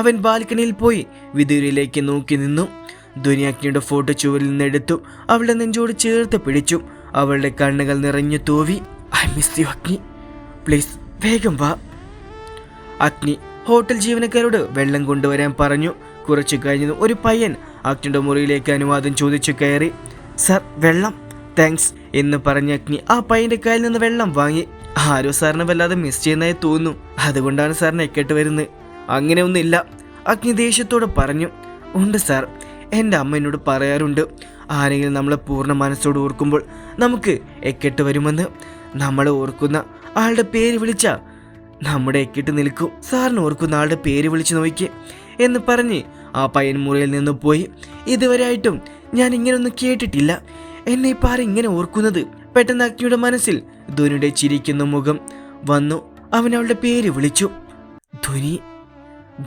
അവൻ ബാൽക്കണിയിൽ പോയി വിദൂരയിലേക്ക് നോക്കി നിന്നു. ദുനിയാക്കിയുടെ ഫോട്ടോ ചുവരിൽ നിന്നെടുത്തു അവളുടെ നെഞ്ചോട് ചേർത്ത് പിടിച്ചു. അവളുടെ കണ്ണുകൾ നിറഞ്ഞു തൂവി I miss you Agni. Please വേഗം വാ. അഗ്നി ഹോട്ടൽ ജീവനക്കാരോട് വെള്ളം കൊണ്ടുവരാൻ പറഞ്ഞു. കുറച്ചു കഴിഞ്ഞു ഒരു പയ്യൻ അഗ്നിയുടെ മുറിയിലേക്ക് അനുവാദം ചോദിച്ചു കയറി സർ വെള്ളം. താങ്ക്സ് എന്ന് പറഞ്ഞ അഗ്നി ആ പയ്യന്റെ കയ്യിൽ നിന്ന് വെള്ളം വാങ്ങി. ആരോ സാറിനെ വല്ലാതെ മിസ് ചെയ്യുന്നതായി തോന്നുന്നു. അതുകൊണ്ടാണ് സാറിനെ എക്കെട്ട് വരുന്നത്. അങ്ങനെ ഒന്നുമില്ല അഗ്നി ദേഷ്യത്തോടെ പറഞ്ഞു ഉണ്ട് സാർ. എന്റെ അമ്മ എന്നോട് പറയാറുണ്ട് ആരെങ്കിലും നമ്മളെ പൂർണ മനസ്സോട് ഓർക്കുമ്പോൾ നമുക്ക് എക്കെട്ട് വരുമെന്ന്. നമ്മളെ ഓർക്കുന്ന ആളുടെ പേര് വിളിച്ച നമ്മുടെ എക്കെട്ട് നിൽക്കും. സാറിന് ഓർക്കുന്ന ആളുടെ പേര് വിളിച്ച് നോക്കി എന്ന് പറഞ്ഞ് ആ പയ്യൻ മുറിയിൽ നിന്ന് പോയി. ഇതുവരെയായിട്ടും ഞാൻ ഇങ്ങനെയൊന്നും കേട്ടിട്ടില്ല. എന്നെ ഇപ്പം ആരും ഇങ്ങനെ ഓർക്കുന്നത്? പെട്ടെന്ന് അഗ്നിയുടെ മനസ്സിൽ ധോനിയുടെ ചിരിക്കുന്ന മുഖം വന്നു. അവൻ അവളുടെ പേര് വിളിച്ചു. ധ്വനി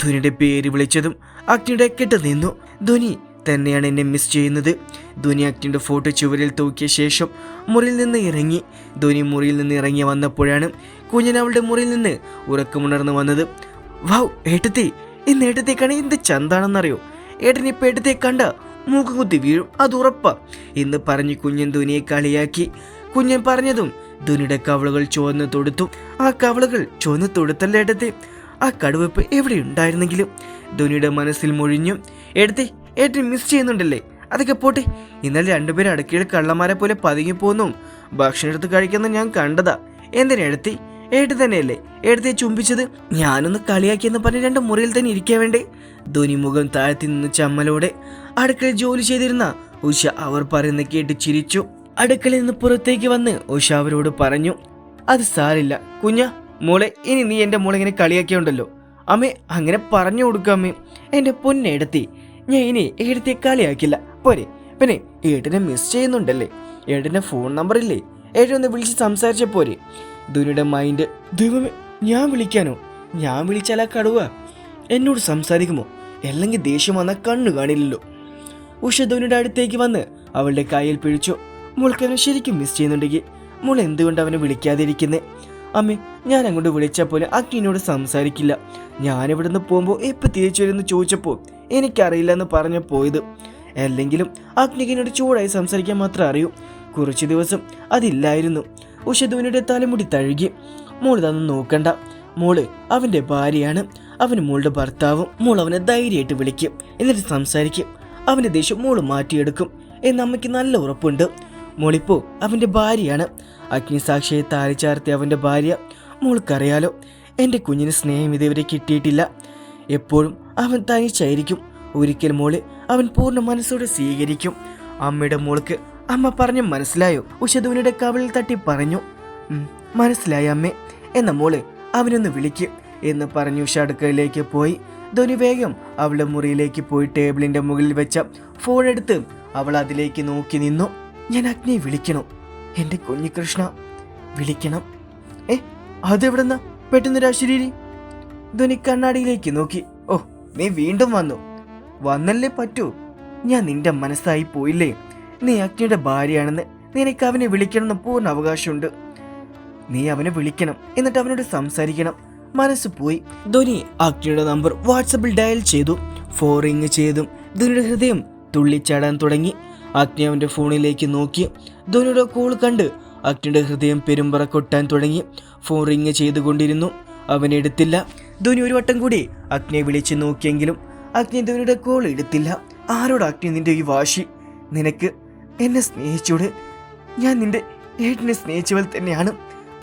ധ്വനിയുടെ പേര് വിളിച്ചതും അഗ്നിയുടെ കെട്ട് നിന്നു. ധ്വനി തന്നെയാണ് എന്നെ മിസ് ചെയ്യുന്നത്. ധ്വനി അഗ്നിയുടെ ഫോട്ടോ ചുവരിൽ തൂക്കിയ ശേഷം മുറിയിൽ നിന്ന് ഇറങ്ങി. ധ്വനി മുറിയിൽ നിന്ന് ഇറങ്ങി വന്നപ്പോഴാണ് കുഞ്ഞൻ അവളുടെ മുറിയിൽ നിന്ന് ഉറക്കമുണർന്നു വന്നത്. വൗ ഏട്ടത്തി ഇന്ന് ഏട്ടത്തെ കണി എന്ത് ചന്താണെന്നറിയോ? ഏട്ടൻ ഇപ്പം ഏട്ടത്തെ കണ്ട മൂക്കുകുത്തി വീഴും അത് ഉറപ്പാ എന്ന് പറഞ്ഞ് കുഞ്ഞൻ ധ്വനിയെ കളിയാക്കി. കുഞ്ഞൻ പറഞ്ഞതും ധ്വനിയുടെ കവളുകൾ ചുവന്ന് തൊടുത്തു. ആ കവളുകൾ ചുവന്ന് തൊടുത്തല്ല ഏട്ടത്തെ? ആ കടുവപ്പ് എവിടെ ഉണ്ടായിരുന്നെങ്കിലും ധോനിയുടെ മനസ്സിൽ മൊഴിഞ്ഞു എടുത്തേ ഏട്ടൻ മിസ് ചെയ്യുന്നുണ്ടല്ലേ? അതൊക്കെ പോട്ടെ. ഇന്നലെ രണ്ടുപേരും അടുക്കളയിൽ കള്ളന്മാരെ പോലെ പതുങ്ങി പോന്നു. ഭക്ഷണം എടുത്ത് കഴിക്കുന്ന ഞാൻ കണ്ടതാ. എന്തിനാ എടുത്തി? ഏട്ട് തന്നെയല്ലേ. ഏട്ടത്തെ ചുംബിച്ചത്. ഞാനൊന്ന് കളിയാക്കിയെന്ന് പറഞ്ഞ് രണ്ട് മുറിയിൽ തന്നെ ഇരിക്കാൻ വേണ്ടേ? ധോനി മുഖം താഴ്ത്തി നിന്ന് ചമ്മലോടെ അടുക്കളയിൽ ജോലി ചെയ്തിരുന്ന ഉഷ അവർ പറയുന്ന കേട്ട് ചിരിച്ചു. അടുക്കളയിൽ നിന്ന് പുറത്തേക്ക് വന്ന് ഉഷ അവരോട് പറഞ്ഞു അത് സാരില്ല. കുഞ്ഞ മോളെ ഇനി നീ എന്റെ മോളെ ഇങ്ങനെ കളിയാക്കിയുണ്ടല്ലോ. അമ്മേ അങ്ങനെ പറഞ്ഞു കൊടുക്കും അമ്മേ. എന്റെ പൊന്നെടുത്തി ഞാൻ ഇനി ഏടത്തെ കളിയാക്കില്ല. പോരെ. പിന്നെ ഏട്ടനെ മിസ് ചെയ്യുന്നുണ്ടല്ലേ? ഏട്ടന്റെ ഫോൺ നമ്പർ ഇല്ലേ? ഏട്ടൻ ഒന്ന് വിളിച്ച് സംസാരിച്ച പോരെ. ധുനിയുടെ മൈൻഡ് ദൈവമേ ഞാൻ വിളിക്കാനോ? ഞാൻ വിളിച്ചാലാ കടുവ എന്നോട് സംസാരിക്കുമോ? അല്ലെങ്കിൽ ദേഷ്യം വന്നാൽ കണ്ണു കാണില്ലല്ലോ. ഉഷ ധോനിയുടെ അടുത്തേക്ക് വന്ന് അവളുടെ കയ്യിൽ പിഴിച്ചു മോൾക്ക് അവനെ ശരിക്കും മിസ് ചെയ്യുന്നുണ്ടെങ്കിൽ മോൾ എന്തുകൊണ്ട് അവനെ വിളിക്കാതിരിക്കുന്നേ? അമ്മേ ഞാൻ അങ്ങോട്ട് വിളിച്ചാൽ പോലെ അഗ്നിനോട് സംസാരിക്കില്ല. ഞാൻ നിന്ന് പോകുമ്പോൾ എപ്പോൾ തിരിച്ചു വരുമെന്ന് ചോദിച്ചപ്പോൾ എനിക്കറിയില്ല എന്ന് പറഞ്ഞു പോയത്. അല്ലെങ്കിലും അഗ്നികിനോട് ചൂടായി സംസാരിക്കാൻ മാത്രമേ അറിയൂ. കുറച്ച് ദിവസം അതില്ലായിരുന്നു. ഉഷധുവിനുടെ തലമുടി തഴുകി. മോൾ നോക്കണ്ട. മോൾ അവന്റെ ഭാര്യയാണ്. അവന് മോളുടെ ഭർത്താവും. മോൾ അവനെ ധൈര്യമായിട്ട് വിളിക്കും. എന്നിട്ട് സംസാരിക്കും. അവന്റെ ദേഷ്യം മോൾ മാറ്റിയെടുക്കും. എന്നമ്മയ്ക്ക് നല്ല ഉറപ്പുണ്ട്. മോളിപ്പോ അവന്റെ ഭാര്യയാണ്. അഗ്നിസാക്ഷിയെ താരിച്ചാർത്തി അവന്റെ ഭാര്യ. മോൾക്കറിയാലോ എന്റെ കുഞ്ഞിന് സ്നേഹം ഇതുവരെ കിട്ടിയിട്ടില്ല. എപ്പോഴും അവൻ തനിച്ചായിരിക്കും. ഒരിക്കൽ മോൾ അവൻ പൂർണ മനസ്സോടെ സ്വീകരിക്കും. അമ്മയുടെ മോൾക്ക് അമ്മ പറഞ്ഞു മനസ്സിലായോ? ഉഷധുവിനുടെ കവിളിൽ തട്ടി പറഞ്ഞു. "ഉം, മനസ്സിലായി അമ്മേ. എന്ന മോൾ അവനൊന്ന് വിളിക്കും എന്ന് പറഞ്ഞു ഉഷ അടുക്കളയിലേക്ക് പോയി. ധോനി വേഗം അവളുടെ മുറിയിലേക്ക് പോയി ടേബിളിന്റെ മുകളിൽ വെച്ച ഫോൺ എടുത്ത് അവൾ അതിലേക്ക് നോക്കി നിന്നു. ഞാൻ അഗ്നിയെ വിളിക്കണോ. എന്റെ കുഞ്ഞു കൃഷ്ണ വിളിക്കണം. ഏ അതെവിടെന്നാ? പെട്ടെന്ന് അശരീരി ധ്വനി കണ്ണാടിയിലേക്ക് നോക്കി. ഓ നീ വീണ്ടും വന്നു. വന്നല്ലേ പറ്റൂ. ഞാൻ നിന്റെ മനസ്സായി പോയില്ലേ? നീ അഗ്നിയുടെ ഭാര്യയാണെന്ന് നിനക്ക് അവനെ വിളിക്കണമെന്ന് പൂർണ അവകാശമുണ്ട്. നീ അവനെ വിളിക്കണം എന്നിട്ട് അവനോട് സംസാരിക്കണം. മനസ്സ് പോയി. ധോനി അഗ്നിയുടെ നമ്പർ വാട്സപ്പിൽ ഡയൽ ചെയ്തു. ഫോറിങ് ചെയ്തും ധോനിയുടെ ഹൃദയം തുള്ളിച്ചാടാൻ തുടങ്ങി. അഗ്നി അവന്റെ ഫോണിലേക്ക് നോക്കി. ധോനിയുടെ കോൾ കണ്ട് അഗ്നിയുടെ ഹൃദയം പെരുമ്പറ കൊട്ടാൻ തുടങ്ങി. ഫോൺ റിങ് ചെയ്തുകൊണ്ടിരുന്നു. അവൻ എടുത്തില്ല. ധോനി ഒരു വട്ടം കൂടി അഗ്നിയെ വിളിച്ച് നോക്കിയെങ്കിലും അഗ്നി ധോനിയുടെ കോൾ എടുത്തില്ല. ആരോട് അഗ്നി നിന്റെ ഈ വാശി? നിനക്ക് എന്നെ സ്നേഹിച്ചോട്? ഞാൻ നിന്റെ ഏട്ടനെ സ്നേഹിച്ചവൾ തന്നെയാണ്.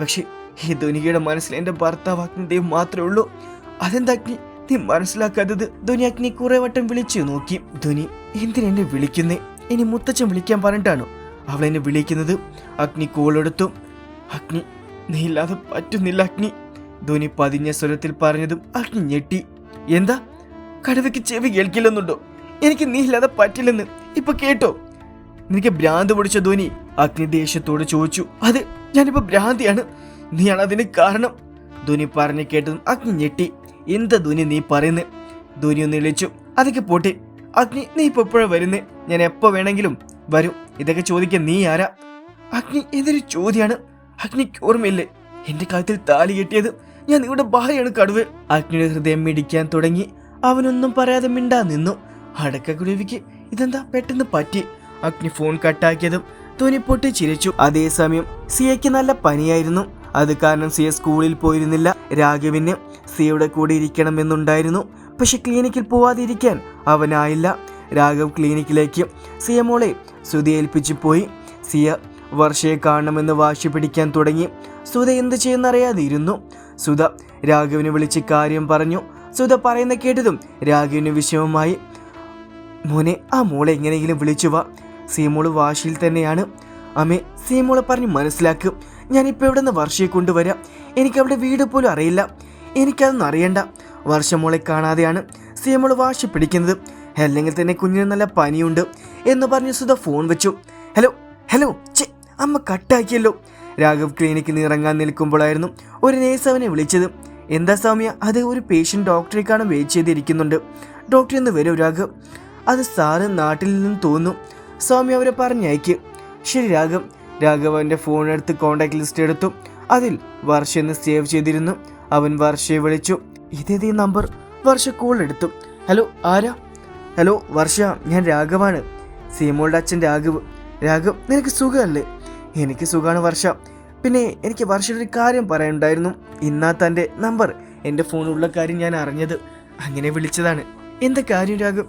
പക്ഷേ ഈ ധോനികയുടെ മനസ്സിൽ എന്റെ ഭർത്താവ് അഗ്നിദേവ് മാത്രമേ ഉള്ളൂ. അതെന്താ അഗ്നി? നീ മനസ്സിലാക്കാത്തത് ധോനി അഗ്നി കുറേ വട്ടം വിളിച്ചു നോക്കി. ധോനി എന്തിനെന്നെ വിളിക്കുന്നേ? ഇനി മുത്തച്ഛൻ വിളിക്കാൻ പറഞ്ഞിട്ടാണോ? എന്നെ വിളിക്കുന്നത്. അഗ്നി കോളെടുത്തു. അഗ്നി നീ ഇല്ലാതെ പറ്റുന്നില്ല അഗ്നി. ധോനി പതിഞ്ഞ സ്വരത്തിൽ പറഞ്ഞതും അഗ്നി ഞെട്ടി. എന്താ? കടുവയ്ക്ക് ചെവി കേൾക്കില്ലെന്നുണ്ടോ? എനിക്ക് നീ ഇല്ലാതെ പറ്റില്ലെന്ന് ഇപ്പൊ കേട്ടോ? നിനക്ക് ഭ്രാന്ത് പിടിച്ച ധോനി അഗ്നി ദേഷ്യത്തോട് ചോദിച്ചു. അത് ഞാനിപ്പോ ഭ്രാന്തിയാണ്. നീയാണ് അതിന് കാരണം. ധോനി പറഞ്ഞു കേട്ടതും അഗ്നി ഞെട്ടി. എന്താ ധോനി നീ പറയുന്നത് ധോനി ഒന്ന് വിളിച്ചു അതൊക്കെ പോട്ടെ. അഗ്നി നീ ഇപ്പൊ എപ്പോഴാ വരുന്നേ? ഞാൻ എപ്പോ വേണമെങ്കിലും വരും. ഇതൊക്കെ ചോദിക്കാൻ നീ ആരാ? അഗ്നി എന്തൊരു ചോദ്യമാണ് അഗ്നിക്ക് ഓർമ്മയില്ലേ? എന്റെ കഴുത്തിൽ താലി കെട്ടിയത് ഞാൻ നിങ്ങളുടെ ഭാര്യയാണ് കടുവ്. അഗ്നിയുടെ ഹൃദയം മിടിക്കാൻ തുടങ്ങി. അവനൊന്നും പറയാതെ മിണ്ടാ നിന്നു. അടക്ക കുരുവിക്ക് ഇതെന്താ പെട്ടെന്ന് പറ്റി? അഗ്നി ഫോൺ കട്ടാക്കിയതും ധ്വനി പൊട്ടി ചിരിച്ചു. അതേസമയം സിയയ്ക്ക് നല്ല പനിയായിരുന്നു. അത് കാരണം സിയ സ്കൂളിൽ പോയിരുന്നില്ല. രാഘവിന് സിയയുടെ കൂടെ ഇരിക്കണമെന്നുണ്ടായിരുന്നു. പക്ഷെ ക്ലിനിക്കിൽ പോവാതിരിക്കാൻ അവനായില്ല. രാഘവ് ക്ലിനിക്കിലേക്ക്. സിയ മോളെ സുധി ഏൽപ്പിച്ചു പോയി. സിയ വർഷയെ കാണണമെന്ന് വാശി പിടിക്കാൻ തുടങ്ങി. സുധ എന്ത് ചെയ്യുന്നറിയാതെ ഇരുന്നു സുധ രാഘവിനെ വിളിച്ച് കാര്യം പറഞ്ഞു. സുധ പറയുന്ന കേട്ടതും രാഘവിന് വിഷമമായി. മോനെ ആ മോളെ എങ്ങനെയെങ്കിലും വിളിച്ചു വാ. സീമോൾ വാശിയിൽ തന്നെയാണ്. അമ്മേ സീമോളെ പറഞ്ഞ് മനസ്സിലാക്കും. ഞാനിപ്പോൾ ഇവിടെ നിന്ന് വർഷയെ കൊണ്ടുവരാം? എനിക്കവിടെ വീട് പോലും അറിയില്ല. എനിക്കതൊന്നും അറിയണ്ട. വർഷമോളെ കാണാതെയാണ് സീമോൾ വാശി പിടിക്കുന്നത്. അല്ലെങ്കിൽ തന്നെ കുഞ്ഞിന് നല്ല പനിയുണ്ട് എന്ന് പറഞ്ഞ് സുധ ഫോൺ വെച്ചു. ഹലോ ഹലോ ചെ അമ്മ കട്ടാക്കിയല്ലോ. രാഘവ് ക്ലിനിക്കിൽ നിന്ന് ഇറങ്ങാൻ നിൽക്കുമ്പോഴായിരുന്നു ഒരു നേഴ്സ് അവനെ വിളിച്ചത്. എന്താ സൗമ്യ അത് ഒരു പേഷ്യന്റ് ഡോക്ടറെ കാണാൻ വെയിറ്റ് ചെയ്തിരിക്കുന്നുണ്ട്. ഡോക്ടർ എന്ന് വരും രാഘവ്. അത് സാറ് നാട്ടിൽ നിന്നും തോന്നുന്നു. സൗമ്യ അവരെ പറഞ്ഞയക്ക്. ശരി രാഘവ്. രാഘവ് അവന്റെ ഫോൺ എടുത്ത് കോണ്ടാക്ട് ലിസ്റ്റ് എടുത്തു. അതിൽ വർഷ എന്ന് സേവ് ചെയ്തിരുന്നു. അവൻ വർഷയെ വിളിച്ചു. ഇതേതീ നമ്പർ വർഷ കോൾ എടുത്തു. ഹലോ ആരാ? ഹലോ വർഷ ഞാൻ രാഘവാണ്. സീമോളുടെ അച്ഛൻ രാഘവ്. രാഘവ് നിനക്ക് സുഖമല്ലേ? എനിക്ക് സുഖമാണ് വർഷ. പിന്നെ എനിക്ക് വർഷയുടെ ഒരു കാര്യം പറയാനുണ്ടായിരുന്നു. ഇന്നാ തന്റെ നമ്പർ. എന്റെ ഫോണിലുള്ള കാര്യം ഞാൻ അറിഞ്ഞത്. അങ്ങനെ വിളിച്ചതാണ്. എന്താ കാര്യം രാഘവ്?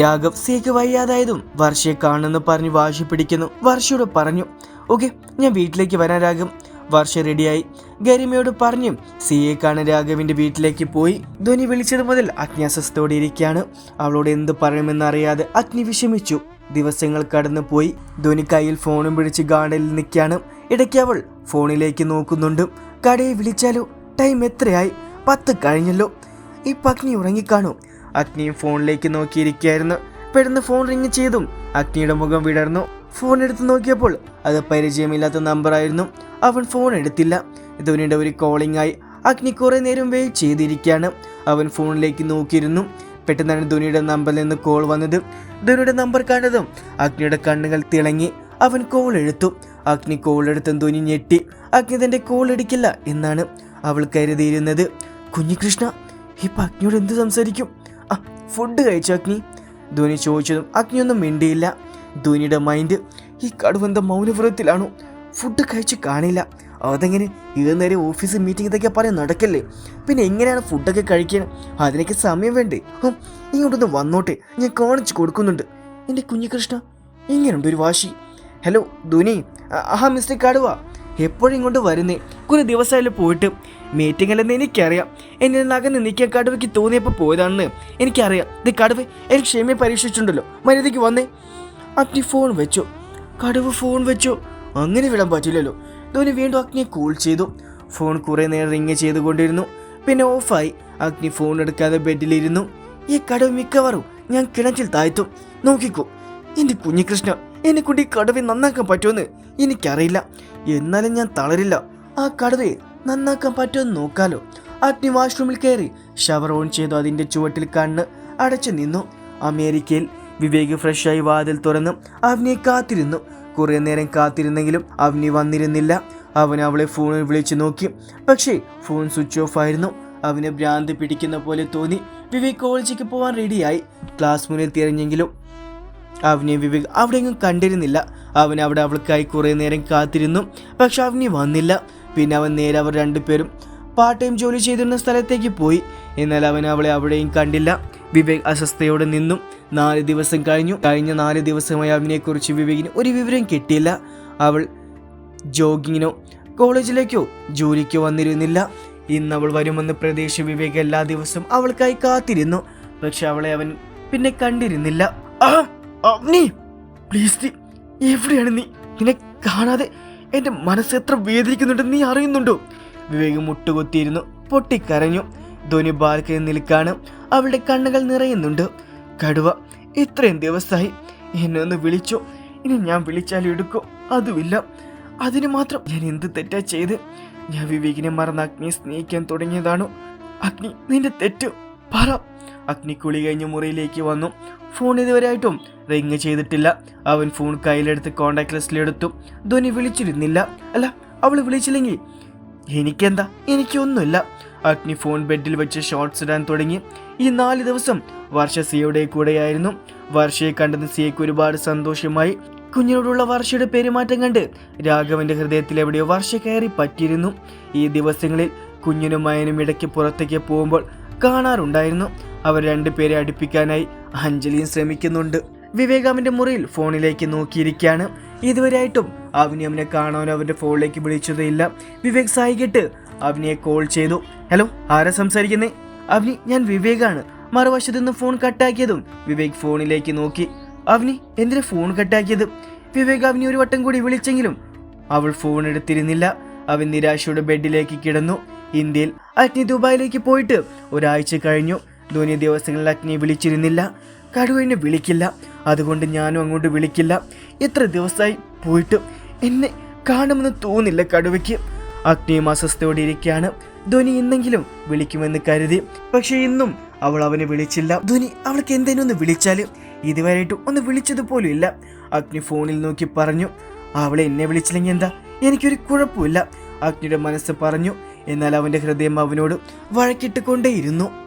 രാഘവ് സീക്ക് വയ്യാതായതും വർഷയെ കാണുമെന്ന് പറഞ്ഞ് വാശി പിടിക്കുന്നു. വർഷയോട് പറഞ്ഞു. ഓക്കെ ഞാൻ വീട്ടിലേക്ക് വരാൻ രാഘവ്. വർഷ റെഡിയായി. ഗരിമയോട് പറഞ്ഞു സിയെ കാണാൻ രാഘവിന്റെ വീട്ടിലേക്ക് പോയി. ധ്വനി വിളിച്ചത് മുതൽ അജ്ഞാസത്തോടെ ഇരിക്കുകയാണ്. അവളോട് എന്ത് പറയുമെന്നറിയാതെ അഗ്നി വിഷമിച്ചു. ദിവസങ്ങൾ കടന്നുപോയി. ധ്വനി കയ്യിൽ ഫോണും പിടിച്ച് ഗാർഡനിൽ നിൽക്കുകയാണ്. ഇടയ്ക്ക് അവൾ ഫോണിലേക്ക് നോക്കുന്നുണ്ട്. കടയെ വിളിച്ചാലോ? ടൈം എത്രയായി? പത്ത് കഴിഞ്ഞല്ലോ. ഈ അഗ്നി ഉറങ്ങിക്കാണോ. അഗ്നിയും ഫോണിലേക്ക് നോക്കിയിരിക്കുകയായിരുന്നു. പെട്ടെന്ന് ഫോൺ റിങ് ചെയ്തും അഗ്നിയുടെ മുഖം വിടർന്നു. ഫോൺ എടുത്ത് നോക്കിയപ്പോൾ അത് പരിചയമില്ലാത്ത നമ്പറായിരുന്നു. അവൻ ഫോൺ എടുത്തില്ല. ധോണിയുടെ ഒരു കോളിംഗ് ആയി അഗ്നി കുറേ നേരം വെയിറ്റ് ചെയ്തിരിക്കുകയാണ്. അവൻ ഫോണിലേക്ക് നോക്കിയിരുന്നു. പെട്ടെന്നാണ് ധോണിയുടെ നമ്പറിൽ നിന്ന് കോൾ വന്നത്. ധോണിയുടെ നമ്പർ കണ്ടതും അഗ്നിയുടെ കണ്ണുകൾ തിളങ്ങി. അവൻ കോൾ എടുത്തു. അഗ്നി കോൾ എടുത്ത ധോനി ഞെട്ടി. അഗ്നി തന്റെ കോൾ എടുക്കില്ല എന്നാണ് അവൾ കരുതിയിരുന്നത്. കുഞ്ഞികൃഷ്ണ ഇപ്പം അഗ്നിയോട് എന്ത് സംസാരിക്കും? ആ ഫുഡ് കഴിച്ചു അഗ്നി? ധോനി ചോദിച്ചതും അഗ്നിയൊന്നും മിണ്ടിയില്ല. ധോനിയുടെ മൈൻഡ് ഈ കടുവന്ത മൗനവ്രതത്തിലാണോ? ഫുഡ് കഴിച്ച് കാണില്ല. അതെങ്ങനെ? ഇത് നേരെ ഓഫീസ് മീറ്റിംഗ് ഇതൊക്കെ പറയാൻ നടക്കല്ലേ? പിന്നെ എങ്ങനെയാണ് ഫുഡൊക്കെ കഴിക്കാൻ? അതിനൊക്കെ സമയം വേണ്ടേ? ഇങ്ങോട്ടൊന്ന് വന്നോട്ടെ. ഞാൻ കാണിച്ചു കൊടുക്കുന്നുണ്ട്. എന്റെ കുഞ്ഞികൃഷ്ണ ഇങ്ങനെയുണ്ട് ഒരു വാശി? ഹലോ ധോനി. ആ, മിസ്റ്റേക്ക് കടുവ. എപ്പോഴും ഇങ്ങോട്ട് വരുന്നേ? കുറെ ദിവസമായാലും പോയിട്ട്. മീറ്റിംഗ് അല്ലെന്ന് എനിക്കറിയാം. എന്നെ നകന്ന് നിൽക്കാൻ കടുവയ്ക്ക് തോന്നിയപ്പോൾ പോയതാണെന്ന് എനിക്കറിയാം. ഇത് കടുവ എനിക്ക് ക്ഷമയെ പരീക്ഷിച്ചിട്ടുണ്ടല്ലോ. മര്യാദയ്ക്ക് വന്നേ. അഗ്നി ഫോൺ വെച്ചോ. കടുവ ഫോൺ വെച്ചു. അങ്ങനെ വിടാൻ പറ്റില്ലല്ലോ. ധോനി വീണ്ടും അഗ്നിയെ കോൾ ചെയ്തു. ഫോൺ കുറേ നേരം റിങ് ചെയ്തുകൊണ്ടിരുന്നു. പിന്നെ ഓഫായി അഗ്നി ഫോൺ എടുക്കാതെ ബെഡിലിരുന്നു ഈ കടവ് മിക്കവാറും ഞാൻ കിണറ്റിൽ താഴ്ത്തും. നോക്കിക്കോ. എന്റെ കുഞ്ഞികൃഷ്ണ എന്നെ കൊണ്ട് ഈ കടവ് നന്നാക്കാൻ പറ്റുമെന്ന് എനിക്കറിയില്ല. എന്നാലും ഞാൻ തളരില്ല. ആ കടുവയെ നന്നാക്കാൻ പറ്റുമെന്ന് നോക്കാലോ. അഗ്നി വാഷ്റൂമിൽ കയറി ഷവർ ഓൺ ചെയ്തു അതിന്റെ ചുവട്ടിൽ കണ്ണ് അടച്ചു നിന്നു. അമേരിക്കയിൽ വിവേക് ഫ്രഷായി വാതിൽ തുറന്ന്. അവനെ കാത്തിരുന്നു. കുറേ നേരം കാത്തിരുന്നെങ്കിലും അവനി വന്നിരുന്നില്ല. അവൻ അവളെ ഫോണിൽ വിളിച്ചു നോക്കി. പക്ഷേ ഫോൺ സ്വിച്ച് ഓഫ് ആയിരുന്നു. അവനെ ഭ്രാന്ത് പിടിക്കുന്ന പോലെ തോന്നി. വിവേക് കോളേജിലേക്ക് പോകാൻ റെഡിയായി ക്ലാസ് മുന്നിൽ തിരഞ്ഞെങ്കിലും അവനെ വിവേക് അവിടെയെങ്ങും കണ്ടിരുന്നില്ല. അവൻ അവിടെ അവൾക്കായി കുറേ നേരം കാത്തിരുന്നു. പക്ഷെ അവനി വന്നില്ല. പിന്നെ അവൻ നേരെ അവർ രണ്ടുപേരും പാർട്ട് ടൈം ജോലി ചെയ്തിരുന്ന സ്ഥലത്തേക്ക് പോയി. എന്നാൽ അവൻ അവളെ അവിടെയും കണ്ടില്ല. വിവേക് അസ്വസ്ഥയോടെ നിന്നും നാല് ദിവസം കഴിഞ്ഞു. കഴിഞ്ഞ നാല് ദിവസമായി അവനെക്കുറിച്ച് വിവേകിന് ഒരു വിവരം കിട്ടിയില്ല. അവൾ ജോഗിങ്ങിനോ കോളേജിലേക്കോ ജോലിക്കോ വന്നിരുന്നില്ല. ഇന്ന് അവൾ വരുമെന്ന് പ്രതീക്ഷ വിവേക് എല്ലാ ദിവസവും അവൾക്കായി കാത്തിരുന്നു. പക്ഷെ അവളെ അവൻ പിന്നെ കണ്ടിരുന്നില്ല. പ്ലീസ് നീ എവിടെയാണ് നീ? നിന്നെ കാണാതെ എന്റെ മനസ്സ് എത്ര വേദനിക്കുന്നുണ്ടെന്ന് നീ അറിയുന്നുണ്ടോ? വിവേക് മുട്ടുകൊത്തിയിരുന്നു പൊട്ടിക്കരഞ്ഞു. ധോനി ബാൽക്കയിൽ നിൽക്കാണ് അവളുടെ കണ്ണുകൾ നിറയുന്നുണ്ട്. കടുവ ഇത്രയും ദിവസമായി എന്നെ ഒന്ന് വിളിച്ചു? ഇനി ഞാൻ വിളിച്ചാൽ എടുക്കോ? അതുമില്ല. അതിന് മാത്രം ഞാൻ എന്ത് തെറ്റാ ചെയ്ത്? ഞാൻ വിവേകിനെ മറന്ന് അഗ്നിയെ സ്നേഹിക്കാൻ തുടങ്ങിയതാണോ? അഗ്നി നിന്റെ തെറ്റ്. പറ. അഗ്നി കുളി കഴിഞ്ഞ് മുറിയിലേക്ക് വന്നു. ഫോൺ ഇതുവരെയായിട്ടും റിങ് ചെയ്തിട്ടില്ല. അവൻ ഫോൺ കയ്യിലെടുത്ത് കോണ്ടാക്ട് ലിസ്റ്റിലെടുത്തു ധോനി വിളിച്ചിരുന്നില്ല. അല്ല അവൾ വിളിച്ചില്ലെങ്കിൽ എനിക്കെന്താ? എനിക്കൊന്നുമില്ല. അഗ്നി ഫോൺ ബെഡിൽ വെച്ച് ഷോർട്ട്സ് ഇടാൻ തുടങ്ങി. ഈ നാല് ദിവസം വർഷ സിയുടെ കൂടെയായിരുന്നു. വർഷയെ കണ്ടെന്ന് സിയയ്ക്ക് ഒരുപാട് സന്തോഷമായി. കുഞ്ഞിനോടുള്ള വർഷയുടെ പെരുമാറ്റം കണ്ട് രാഘവന്റെ ഹൃദയത്തിൽ എവിടെയോ വർഷ കയറി പറ്റിയിരുന്നു. ഈ ദിവസങ്ങളിൽ കുഞ്ഞിനും മയനും ഇടയ്ക്ക് പുറത്തേക്ക് പോകുമ്പോൾ കാണാറുണ്ടായിരുന്നു. അവർ രണ്ടുപേരെ അടുപ്പിക്കാനായി അഞ്ജലിയും ശ്രമിക്കുന്നുണ്ട്. വിവേകാമിന്റെ മുറിയിൽ ഫോണിലേക്ക് നോക്കിയിരിക്കുകയാണ്. ഇതുവരെയായിട്ടും അവനെ അവനെ കാണാൻ അവന്റെ ഫോണിലേക്ക് വിളിച്ചതേ ഇല്ല വിവേക് സായിക്കിട്ട് അവനിയെ കോൾ ചെയ്തു. ഹലോ ആരാ സംസാരിക്കുന്നേ? അവനി ഞാൻ വിവേകാണ്. മറുവശത്തു നിന്ന് ഫോൺ കട്ടാക്കിയതും വിവേക് ഫോണിലേക്ക് നോക്കി. അവനി എന്തിനാ ഫോൺ കട്ടാക്കിയത് വിവേക് അവനി ഒരു വട്ടം കൂടി വിളിച്ചെങ്കിലും അവൾ ഫോൺ എടുത്തിരുന്നില്ല. അവൻ നിരാശയുടെ ബെഡിലേക്ക് കിടന്നു. ഇന്ത്യയിൽ അഗ്നി ദുബായിലേക്ക് പോയിട്ട് ഒരാഴ്ച കഴിഞ്ഞു. ധോനി ദിവസങ്ങളിൽ അഗ്നി വിളിച്ചിരുന്നില്ല. കടുവനെ വിളിക്കില്ല. അതുകൊണ്ട് ഞാനും അങ്ങോട്ട് വിളിക്കില്ല. എത്ര ദിവസമായി പോയിട്ട് എന്നെ കാണുമെന്ന് തോന്നില്ല കടുവയ്ക്ക്. അഗ്നിയും അസ്വസ്ഥയോടെയിരിക്കുകയാണ് ധോനി ഇന്നെങ്കിലും വിളിക്കുമെന്ന് കരുതി. പക്ഷേ ഇന്നും അവൾ അവനെ വിളിച്ചില്ല. ധോനി അവൾക്ക് എന്തേലും ഒന്ന് വിളിച്ചാൽ ഇതുവരെയായിട്ടും ഒന്ന് വിളിച്ചതുപോലും ഇല്ല. അഗ്നി ഫോണിൽ നോക്കി പറഞ്ഞു അവളെ എന്നെ വിളിച്ചില്ലെങ്കിൽ എന്താ? എനിക്കൊരു കുഴപ്പമില്ല അഗ്നിയുടെ മനസ്സ് പറഞ്ഞു. എന്നാൽ അവന്റെ ഹൃദയം അവനോട് വഴക്കിട്ട് കൊണ്ടേയിരുന്നു